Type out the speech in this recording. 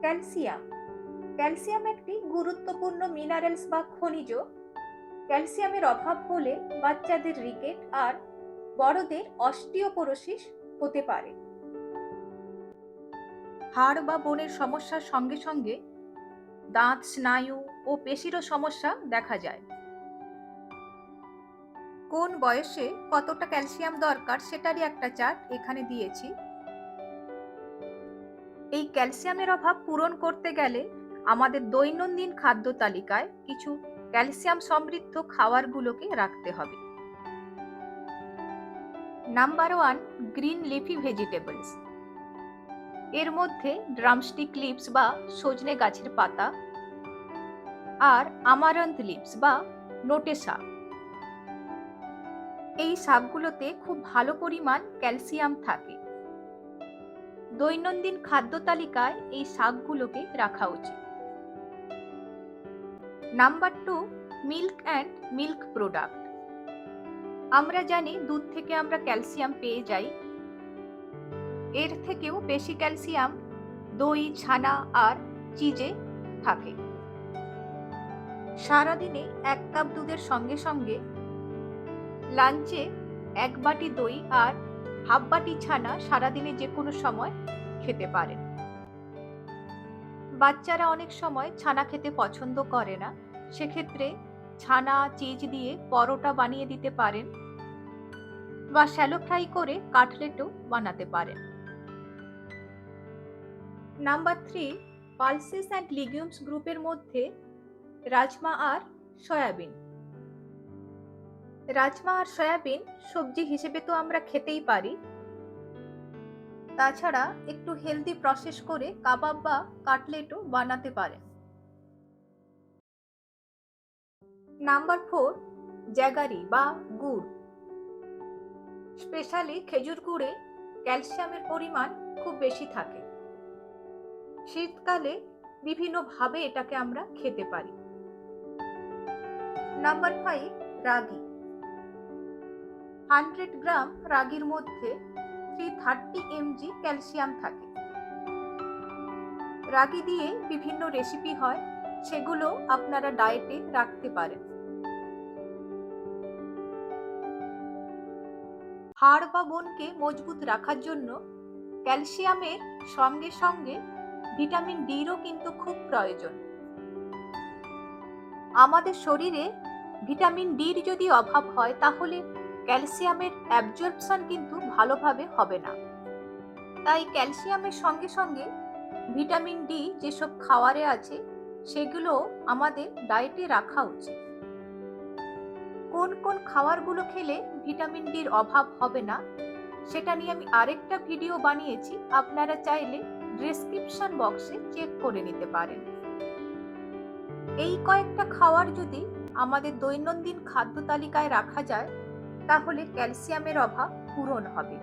Calcium. Calcium একটি গুরুত্বপূর্ণ minerals বা খনিজ। ক্যালসিয়ামের অভাব হলে বাচ্চাদের রিকেট আর বড়দের অস্টিওপোরোসিস হতে পারে। হাড় বা বোনের সমস্যার সঙ্গে সঙ্গে দাঁত, স্নায়ু ও পেশিরও সমস্যা দেখা যায়। কোন বয়সে কতটা ক্যালসিয়াম দরকার সেটারই একটা চার্ট এখানে দিয়েছি। এই ক্যালসিয়ামের অভাব পূরণ করতে গেলে আমাদের দৈনন্দিন খাদ্য তালিকায় কিছু ক্যালসিয়াম সমৃদ্ধ খাবারগুলোকে রাখতে হবে। Number one, green leafy vegetables. এর মধ্যে ড্রামস্টিক লিভস বা সজনে গাছের পাতা আর আমারন্ত লিভস বা নোটে শাক। এই শাকগুলোতে খুব ভালো পরিমাণ ক্যালসিয়াম থাকে। দৈনন্দিন খাদ্য তালিকায় এই শাকগুলোকে রাখা উচিত। Number two, milk and milk product. আমরা জানি দুধ থেকে আমরা ক্যালসিয়াম পেয়ে যাই। এর থেকেও বেশি ক্যালসিয়াম, দই, ছানা আর চিজে থাকে। সারাদিনে এক কাপ দুধের সঙ্গে সঙ্গে লাঞ্চে এক বাটি দই আর হাফ বাটি ছানা সারাদিনে যে কোনো সময় খেতে পারেন বাচ্চারা অনেক সময় ছানা খেতে পছন্দ করে না। সেক্ষেত্রে ছানা, চিজ দিয়ে পরোটা বানিয়ে দিতে পারেন বা শ্যালো ফ্রাই করে কাটলেটও বানাতে পারেন। Number three, pulses and legumes গ্রুপের মধ্যে রাজমা আর সয়াবিন। রাজমা আর সয়াবিন সবজি হিসেবে তো আমরা খেতেই পারি। তাছাড়া একটু হেলদি প্রসেস করে কাবাব বা কাটলেটও বানাতে পারেন নাম্বার ফোর জ্যাগারি বা গুড়। স্পেশালি খেজুর গুড়ে ক্যালসিয়ামের পরিমাণ খুব বেশি থাকে। শীতকালে বিভিন্নভাবে এটাকে আমরা খেতে পারি। Number five ragi. Hundred gram রাগির মধ্যে থ্রি থার্টি এমজি ক্যালসিয়াম থাকে। রাগি দিয়ে বিভিন্ন রেসিপি হয়, সেগুলো আপনারা ডায়েটে রাখতে পারেন। হাড় বা বোনকে মজবুত রাখার জন্য ক্যালসিয়ামের সঙ্গে সঙ্গে ভিটামিন ডিরও কিন্তু খুব প্রয়োজন। আমাদের শরীরে ভিটামিন ডির যদি অভাব হয়, তাহলে ক্যালসিয়ামের অ্যাবজর্পশন কিন্তু ভালোভাবে হবে না। তাই ক্যালসিয়ামের সঙ্গে সঙ্গে ভিটামিন ডি যেসব খাওয়ারে আছে, সেগুলো আমাদের ডায়েটে রাখা উচিত। কোন কোন খাবারগুলো খেলে ভিটামিন ডির অভাব হবে না, সেটা নিয়ে আমি আরেকটা ভিডিও বানিয়েছি, আপনারা চাইলে ডেসক্রিপশন বক্সে চেক করে নিতে পারেন। এই কয়েকটা খাবার যদি আমাদের দৈনন্দিন খাদ্য তালিকায় রাখা যায় তাহলে ক্যালসিয়ামের অভাব পূরণ হবে।